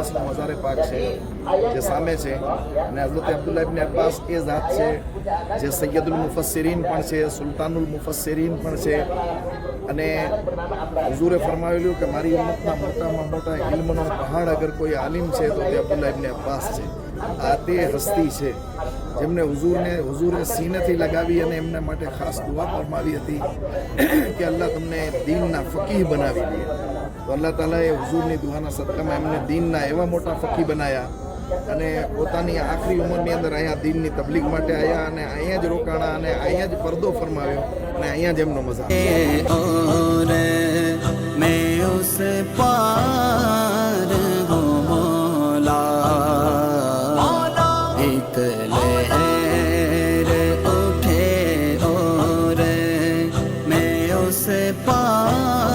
અબ્બાસનો મઝારે પાક છે, જે સામે છે. અને હઝરત અબ્દુલ્લા ઇબ્ન અબ્બાસ એ જાત છે, જે સૈયદુલ મુફસ્સરીન પણ છે, સુલતાનુલ મુફસ્સરીન પણ છે. અને હજૂરે ફરમાવેલું કે, મારી ઉમતના મોટામાં મોટા ઇલ્મનો પહાડ અગર કોઈ આલિમ છે, તો તે અબ્દુલ્લા ઇબ્ન અબ્બાસ છે. આ તે હસ્તી છે, જેમને હુઝુરને, હુઝુરે સીનેથી લગાવી અને એમના માટે ખાસ દુઆ ફરમાવી હતી કે, અલ્લાહ તમને દિનના ફકીહ બનાવી દે. તો અલ્લાહ તાલાએ હુઝુરની દુહાના સદકામાં એમને દિનના એવા મોટા ફકી બનાયા અને પોતાની આખરી ઉંમરની અંદર અહીંયા દિનની તબલીગ માટે આવ્યા અને અહીંયા જ રોકાણા અને અહીંયા જ પરદો ફરમાવ્યો અને અહીંયા જ એમનો મજા से पार